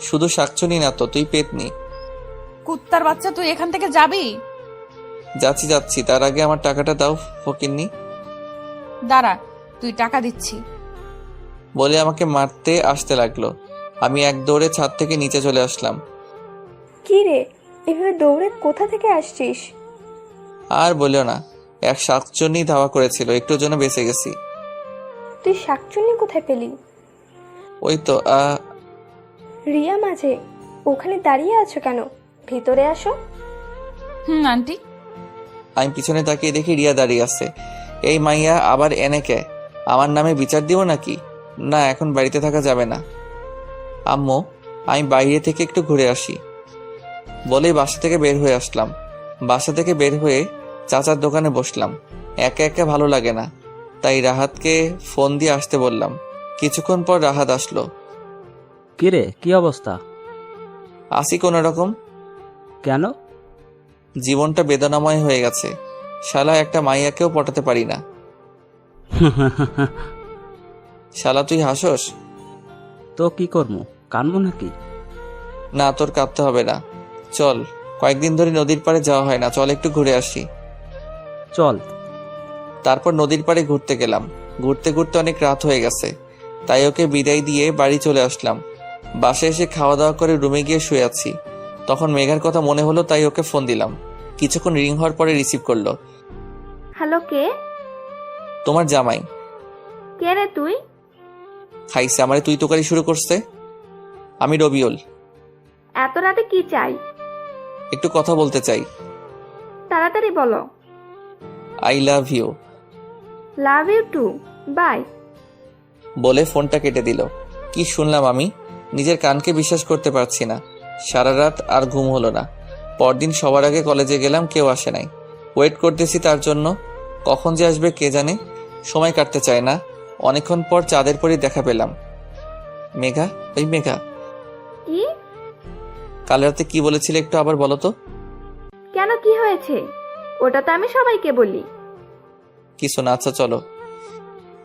শুধু শাকচুনি না তো তুই পেতনি। কুত্তার বাচ্চা তুই এখান থেকে যাবি? যাচ্ছি যাচ্ছি। তার আগে আমার টাকাটা দাও ফকিন্নি। দাঁড়া তুই টাকা দিচ্ছি। বলে আমাকে মারতে আসতে লাগল। আমি এক দৌড়ে ছাদ থেকে নিচে চলে আসলাম। কি রে এভাবে দৌড়ে কোথা থেকে আসছিস? আর বলিও না এক শাকচুনি ধাওয়া করেছিল একটুর জন্য বেঁচে গেছি। তুই শাকচুন্নি কোথায় পেলি? ওই তো আহ, রিয়া মাঝে ওখানে দাঁড়িয়ে আছো কেন? ভিতরে আসো। হুম আন্টি। আমি পিছনে তাকিয়ে দেখি রিয়া দাঁড়িয়ে আছে। এই মাইয়া আবার এনে কে? আমার নামে বিচার দিব নাকি? না এখন বাড়িতে থাকা যাবে না। আম্মু আমি বাইরে থেকে একটু ঘুরে আসি। বলেই বাসা থেকে বের হয়ে আসলাম। বাসা থেকে বের হয়ে চাচার দোকানে বসলাম। একা একা ভালো লাগে না। তাই রাহাতকে ফোন দিয়ে আসতে বললাম। কিছুক্ষণ পর রাহাত আসলো। কিরে কি অবস্থা? আসি কোনো রকম? কেন? জীবনটা বেদনাময় হয়ে গেছে। শালা একটা মাইয়াকেও পটাতে পারি না। শালা তুই হাসস? তো কি করব কানবো নাকি? না তোর কাঁদতে হবে না। চল কয়েকদিন ধরে নদীর পাড়ে যাওয়া হয় না। চল একটু ঘুরে আসি। চল। তারপর নদীর পাড়ে ঘুরতে গেলাম। ঘুরতে ঘুরতে অনেক রাত হয়ে গেছে। তাই ওকে বিদায় দিয়ে বাড়ি চলে আসলাম। বাসায় এসে খাওয়া দাওয়া করে রুমে গিয়ে শুয়ে আছি। তখন মেঘার কথা মনে হলো তাই ওকে ফোন দিলাম। কিছুক্ষণ রিং হওয়ার পরে রিসিভ করল। হ্যালো কে? তোমার জামাই। কে রে তুই? খাইছে আমারে তুই তোকারি শুরু করছে। আমি রবিউল। এত রাতে কি চাই? একটু কথা বলতে চাই। তাড়াতাড়ি বলো। I love you. Love you too bye. বলে ফোনটা কেটে দিল। কি শুনলাম আমি? নিজের কানকে বিশ্বাস করতে পারছি না। সারা রাত আর ঘুম হলো না। পরদিন সবার আগে কলেজে গেলাম কেউ আসে নাই। ওয়েট করতেছি তার জন্য। কখন যে আসবে কে জানে? সময় কাটতে চায় না। অনেকক্ষণ পর চাঁদের পরই দেখা পেলাম। মেঘা? ওই মেঘা। কাল রাতে কি বলেছিলে একটু আবার বলো তো। কেন কি হয়েছে? ওটা তো আমি সবাইকে বলি। কিছু না আচ্ছা চলো।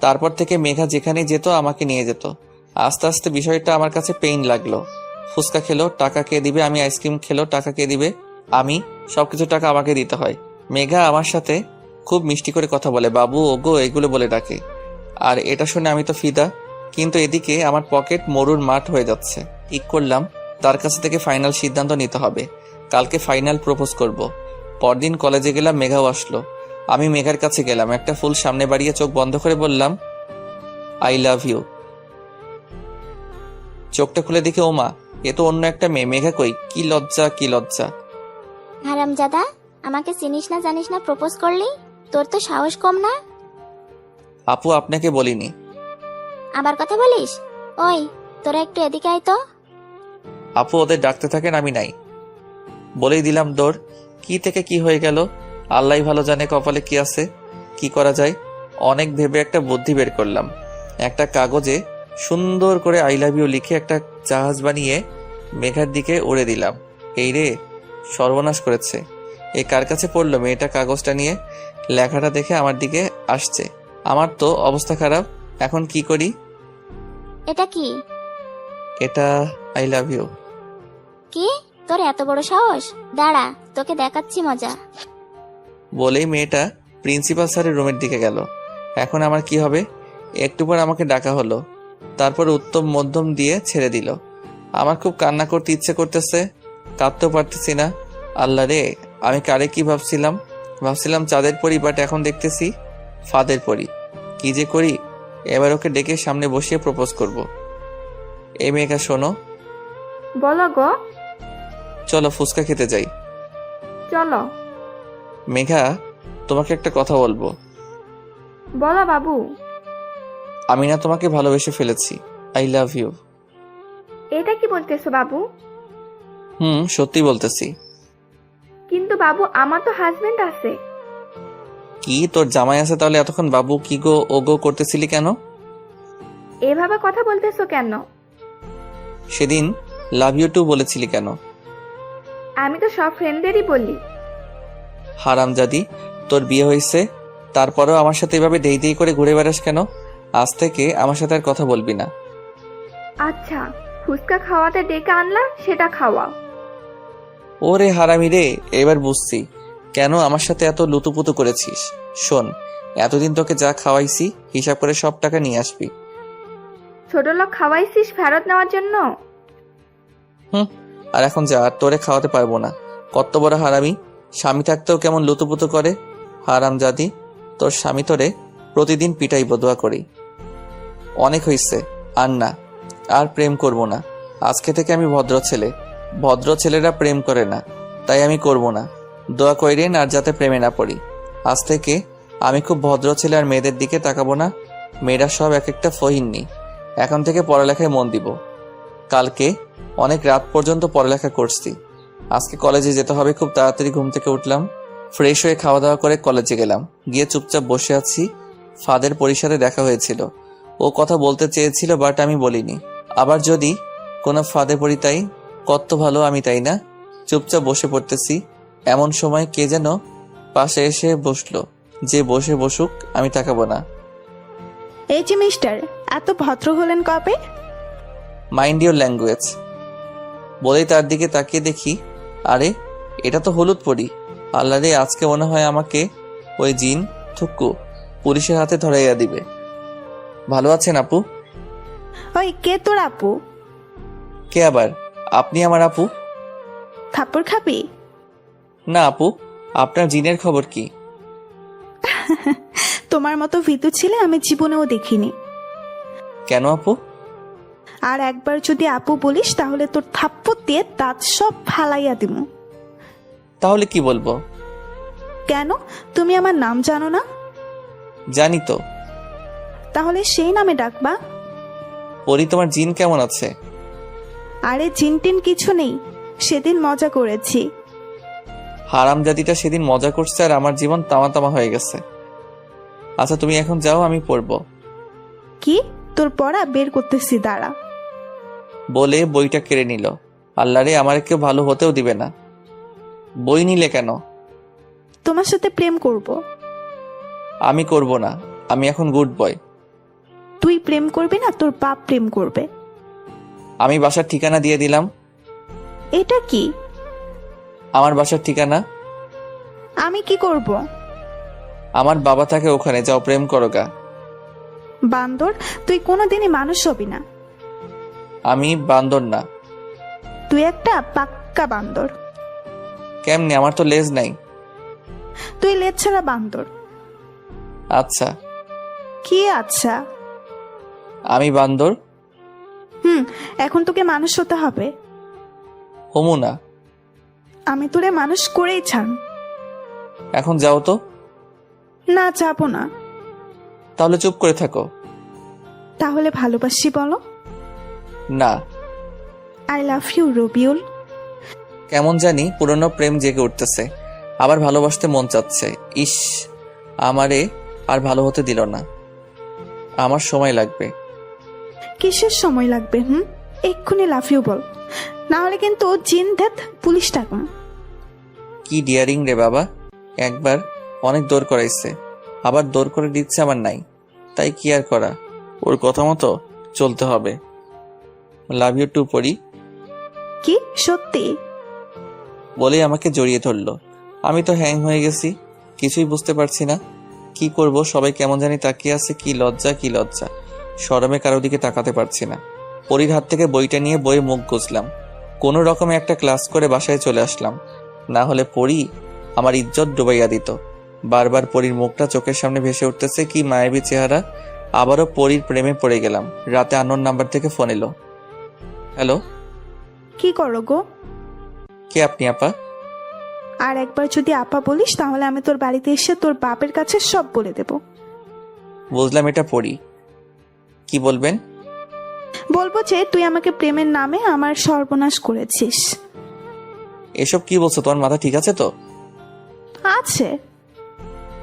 তারপর থেকে মেঘা যেখানে যেত আমাকে নিয়ে যেত। আস্তে আস্তে বিষয়টা আমার কাছে পেইন লাগল। ফুচকা খেলো, টাকা কে দিবে, আমি আইসক্রিম খেলো, টাকা কে দিবে, আমি, সবকিছু টাকা আমাকে দিতে হয়। মেঘা আমার সাথে খুব মিষ্টি করে কথা বলে, বাবু, ওগো, এগুলো বলে ডাকে। আর এটা শুনে আমি তো ফিদা, কিন্তু এদিকে আমার পকেট মরুর মাঠ হয়ে যাচ্ছে। ঠিক করলাম, তার কাছে থেকে ফাইনাল সিদ্ধান্ত নিতে হবে। কালকে ফাইনাল প্রপোজ করব। পরদিন কলেজে গেলাম, মেঘাও আসলো। আমি মেঘার কাছে গেলাম, একটা ফুল সামনে বাড়িয়ে চোখ বন্ধ করে বললাম আই লাভ ইউ চোখটা খুলে দেখে ওমা এ তো অন্য একটা মেয়ে। মেঘা কই? কি লজ্জা কি লজ্জা? হারামজাদা আমাকে চিনিস না জানিস না প্রপোজ করলি? তোর তো সাহস কম না? আপু আপনাকে বলিনি। আবার কথা বলিস? ওই তোরা একটু এদিকে আয় তো। আপু ওদের ডাকতে থাকেন আমি নাই। বলেই দিলাম দৌড়। কি থেকে কি হয়ে গেল? আল্লাহ ভালো জানে কপালে কি আছে। কি করা যায়? অনেক ভেবে একটা বুদ্ধি বের করলাম। একটা কাগজে সুন্দর করে আই লাভ ইউ লিখে একটা জাহাজ বানিয়ে মেঘার দিকে উড়ে দিলাম। এই রে সর্বনাশ করেছে। এ কার কাছে পড়ল মেয়েটা কাগজটা নিয়ে? লেখাটা দেখে আমার দিকে আসছে। আমার তো অবস্থা খারাপ এখন কি করি? এটা কি? এটা আই লাভ ইউ কি? তোর এত বড় সাহস? দাঁড়া তোকে দেখাচ্ছি মজা। বলেই মেয়েটা প্রিন্সিপাল স্যারের রুমের দিকে গেল। এখন আমার কি হবে? একটু পর আমাকে ডাকা হলো। তারপর উত্তম মধ্যম দিয়ে ছেড়ে দিল। আমার খুব কান্না করতে ইচ্ছে করতেছে কাঁদতেও পারতেছি না। আল্লাহ রে আমি কারে কি ভাবছিলাম? ভাবছিলাম চাঁদের পরি বাট এখন দেখতেছি ফাদের পরি। কি যে করি? এবার ওকে ডেকে সামনে বসিয়ে প্রপোজ করব। এই মেয়েকা শোনো। বলো গো। চলো ফুচকা খেতে যাই। চলো। মেঘা তোমাকে একটা কথা বলব। বলো বাবু। আমি না তোমাকে ভালোবেসে ফেলেছি। আই লাভ ইউ এটা কি বলতেছো বাবু? হুম সত্যি বলতেছি। কিন্তু বাবু আমার তো হাজবেন্ড আছে। কি তোর জামাই আছে তাহলে এতক্ষণ বাবু কি গো ও গো করতেছিলি কেন? এভাবে কথা বলতেছো কেন? সেদিন লাভ ইউ টু বলেছিলি কেন? আমি তো সব ফ্রেন্ডদেরই বলি। হারামজাদি তোর বিয়ে হয়েছে তারপরেও আমার সাথে এভাবে দেই দেই করে ঘুরে বেড়াস কেন? আজ থেকে আমার সাথে আর কথা বলবি না। আচ্ছা ফুচকা খাওয়াতে ডেকে আনলা সেটা খাওয়া। ওরে হারামি রে এবার বুঝছি। কেন আমার সাথে এত লুতুপুতু করেছিস? শোন এতদিন তোকে যা খাওয়াইছি হিসাব করে সব টাকা নিয়ে আসবি। ছোট লোক খাওয়াইছিস ফেরত নেওয়ার জন্য? হুম আর এখন যা আর তোরে খাওয়াতে পারব না। কত বড় হারামি। স্বামী থাকতেও কেমন লুতুপুতু করে। হারাম জাদি তোর স্বামী তোরে প্রতিদিন পিটাই বদুয়া করি। অনেক হইছে, আর না, আর প্রেম করব না। আজকে থেকে আমি ভদ্র ছেলে। ভদ্র ছেলেরা প্রেম করে না, তাই আমি করব না। দোয়া কইরেন আর যাতে প্রেমে না পড়ি। আজ থেকে আমি খুব ভদ্র ছেলে আর মেয়েদের দিকে তাকাবো না। মেয়েরা সব এক একটা ফহিননি। এখন থেকে পড়ালেখায় মন দিব। কালকে অনেক রাত পর্যন্ত পড়ালেখা করছি। আজকে কলেজে যেতে হবে, খুব তাড়াতাড়ি ঘুম থেকে উঠলাম। ফ্রেশ হয়ে খাওয়া দাওয়া করে কলেজে গেলাম। গিয়ে চুপচাপ বসে আছি। ফাদের পরিসরে দেখা হয়েছিল। ও কথা বলতে চেয়েছিল বাট আমি বলিনি। আবার যদি কোনো ফাদে পড়ি তাই? কত ভালো আমি তাই না? চুপচাপ বসে পড়তেছি। এমন সময় কে যেন পাশে এসে বসল। যে বসে বসুক আমি তাকাবো না। এই যে মিস্টার এত ভদ্র হলেন কবে? মাইন্ড ইউর ল্যাঙ্গুয়েজ বলেই তার দিকে তাকিয়ে দেখি আরে এটা তো হলুদ পরি। আল্লাহ রে আজকে মনে হয় আমাকে ওই জিন থুক্কু পুলিশের হাতে ধরাইয়া দিবে। ভালো আছেন আপু? ওই কে তোর আপু? কে আবার? আপনি আমার আপু? থাপ্পড় খাবি? না আপু আপনার জিনের খবর কি? তোমার মতো ভীতু ছিলে আমি জীবনেও দেখিনি। কেন আপু? আর একবার যদি আপু বলিস তাহলে তোর থাপ্পড় দিয়ে দাঁত সব ফালাইয়া দিমু তাহলে কি বলব? কেন? তুমি আমার নাম জানো না? জানি তো। তাহলে সেই নামে ডাকবা। পরি তোমার জিন কেমন আছে? আরে জিনটিন কিছু নেই সেদিন মজা করেছি। হারাম হারামজাদিটা সেদিন মজা করছে আর আমার জীবন তামা তামা হয়ে গেছে। আচ্ছা তুমি এখন যাও আমি পড়ব। কি? তোর পড়া? বের করতেছি দাঁড়া। বলে বইটা কেড়ে নিল। আল্লাহ রে আমার কেউ ভালো হতেও দিবে না। বই নিলে কেন? তোমার সাথে প্রেম করব। আমি করব না। আমি এখন গুড বয়। তুই প্রেম করবি না তোর বাপ প্রেম করবে। আমি বাসার ঠিকানা দিয়ে দিলাম। এটা কি? আমার বাসার ঠিকানা। আমি কি করব? আমার বাবা থাকে ওখানে যাও প্রেম করো গা। বান্দর তুই কোনোদিনই মানুষ হবি না। আমি বান্দর না। তুই একটা পাক্কা বান্দর। কেমনে? আমার তো লেজ নাই। তুই লেজ ছাড়া বান্দর। আচ্ছা। কি আচ্ছা? আমি বান্দর। হুম এখন তোকে মানুষ হতে হবে। হমু না আমি তোরে মানুষ করেই ছাড়। এখন যাও তো। না যাব না। তাহলে চুপ করে থাকো। তাহলে ভালোবাসি বলো? না। I love you Rabiul. কেমন জানি পুরনো প্রেম জেগে উঠতেছে। আবার ভালোবাসতে মন চাচ্ছে। ইস আমারে আর ভালো হতে দিল না। আমার সময় লাগবে। কিসের সময় লাগবে হুম? এক্ষুনি লাভ ইউ বল। না হলে কিন্তু জিন ধ্যাত পুলিশ ডাকুন কি ডিয়ারিং রে বাবা? একবার অনেক দৌড় করাইছে। আবার দৌড় করে দিচ্ছে আমার নাই। তাই কি আর করা? ওর কথা মতো চলতে হবে। লাভ ইউ টু পড়ি কি? সত্যি? বলে আমাকে জড়িয়ে ধরলো। আমি তো হ্যাং হয়ে গেছি। কিছুই বুঝতে পারছি না। কি করব? সবাই কেমন জানি তাকিয়ে আছে। কি লজ্জা কি লজ্জা। শরমে কারও দিকে তাকাতে পারছি না। পরীর হাত থেকে বইটা নিয়ে বইয়ে মুখ গুজলাম। কোনো রকমে একটা ক্লাস করে বাসায় চলে আসলাম। না হলে পড়ি আমার ইজ্জত ডুবাইয়া দিত। বারবার পরীর মুখটা চোখের সামনে ভেসে উঠতেছে কি মায়াবী চেহারা। আবারও পরীর প্রেমে পড়ে গেলাম। রাতে আনোর নাম্বার থেকে ফোন এলো। হ্যালো? কি করো গো? কে আপনি আপা? আর একবার যদি আপা বলিস তাহলে আমি তোর বাড়িতে এসে তোর বাপের কাছে সব বলে দেব। বুঝলাম এটা পড়ি কি বলবেন? বলব যে তুই আমাকে প্রেমের নামে আমার সর্বনাশ করেছিস। এসব কি বলছো? তোমার মাথা ঠিক আছে তো? আছে।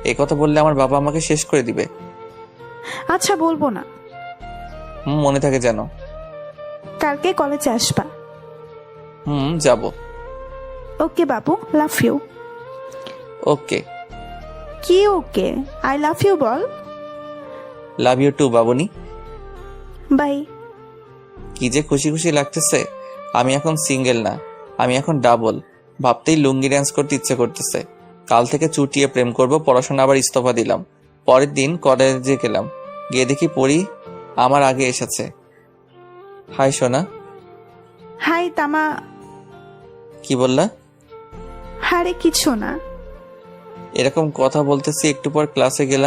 এই কথা বললে আমার বাবা আমাকে শেষ করে দিবে। আচ্ছা বলব না। হুম মনে থাকে যেন। কালকে কলেজে আসবা। হুম যাব। ওকে বাবু লাভ ইউ। ওকে। কি ওকে? আই লাভ ইউ বল। লাভ ইউ টু বাবুনি। বাই। কি যে খুশি খুশি লাগতেছে আমি এখন সিঙ্গেল না আমি এখন ডাবল। ভাবতেই লুঙ্গি ড্যান্স করতে ইচ্ছে করতেছে। কাল থেকে চুটিয়ে প্রেম করব পড়াশোনা আবার ইস্তফা দিলাম। পরের দিন কলেজে গেলাম। গিয়ে দেখি পড়ি আমার আগে এসেছে। হাই সোনা। হাই তামা। কি বললা? হারে কিছু না। এরকম কথা বলতেছি একটু পর ক্লাসে গেলাম।